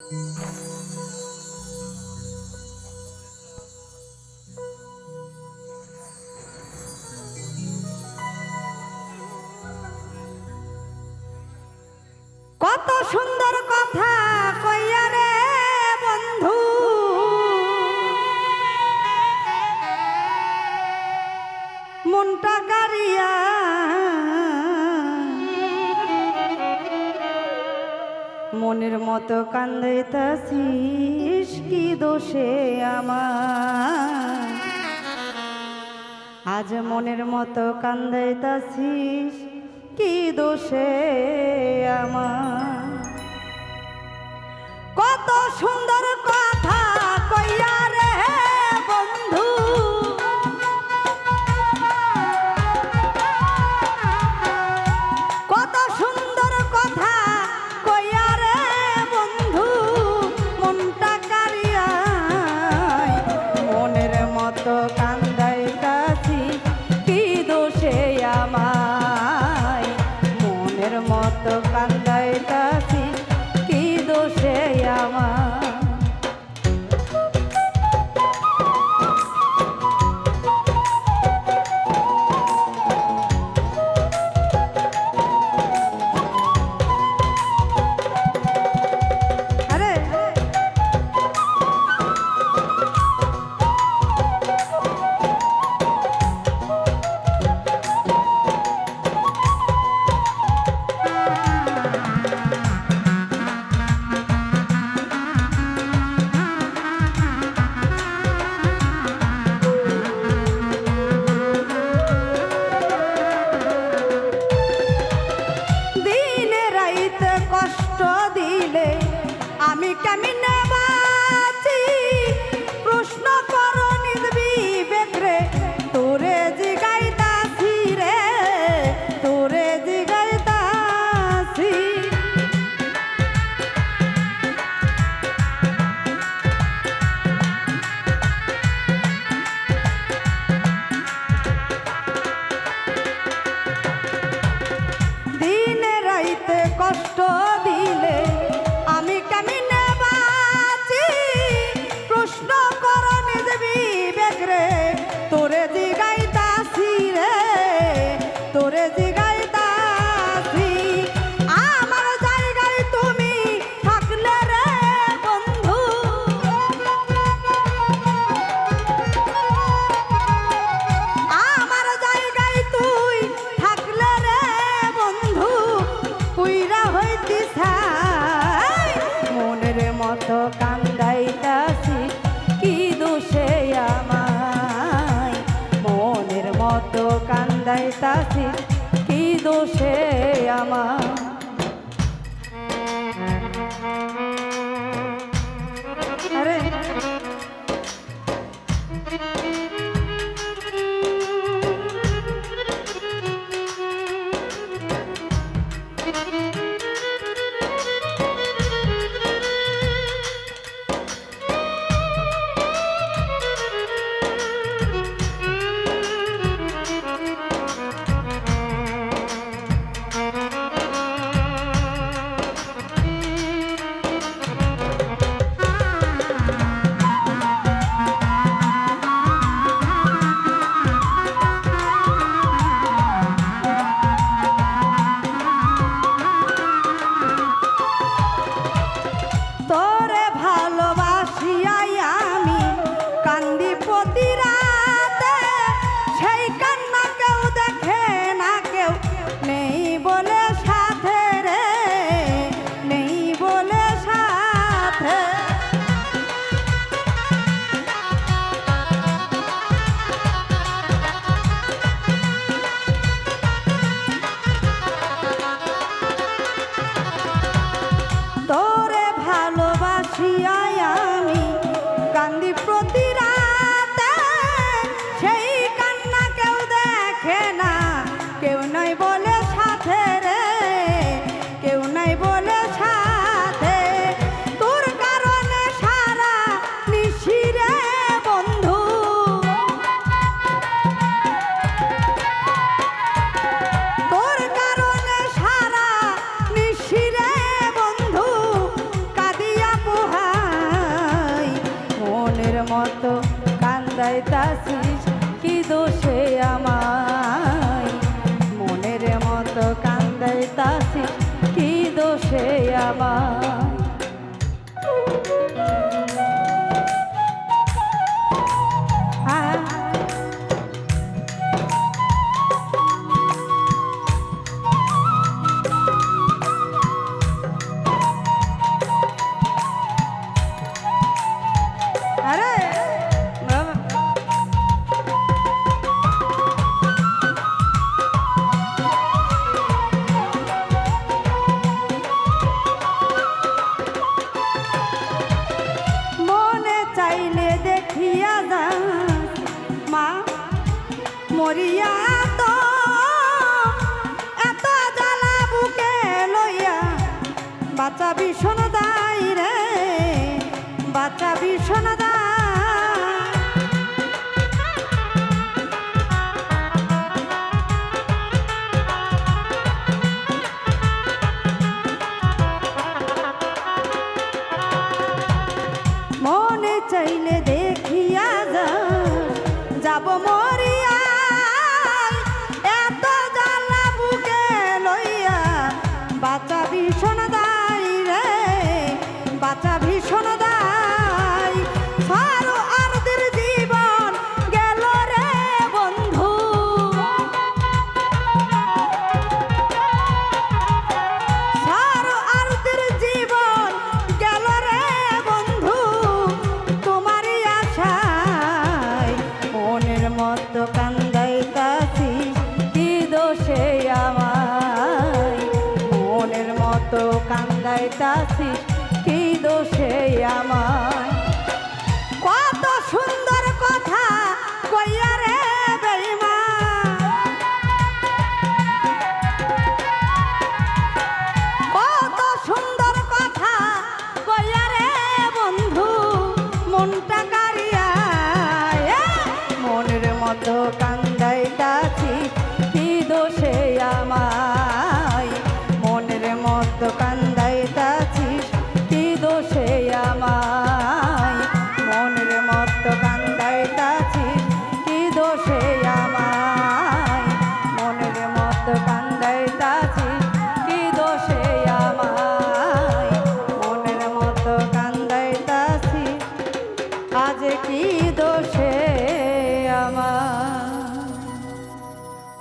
Música এত কান্দাইতাছিস, কি দোষে আমার? আজ মনের মতো কান্দাইতাছিস, কি দোষে আমার? কত সুন্দর কথা ভিটামিন বা এত কান্দাইতাছি কি মনের মতো কান্দাইতাছি কি দোষে মতো কি দোষে আমায়? মনের মতো কান্দাইতাছিস কি দোষে আমার মরিয়া তো বাচ্চা ভীষণ দায় রে বাচ্চা ভীষণ পাইতাছি কি দোষে আমার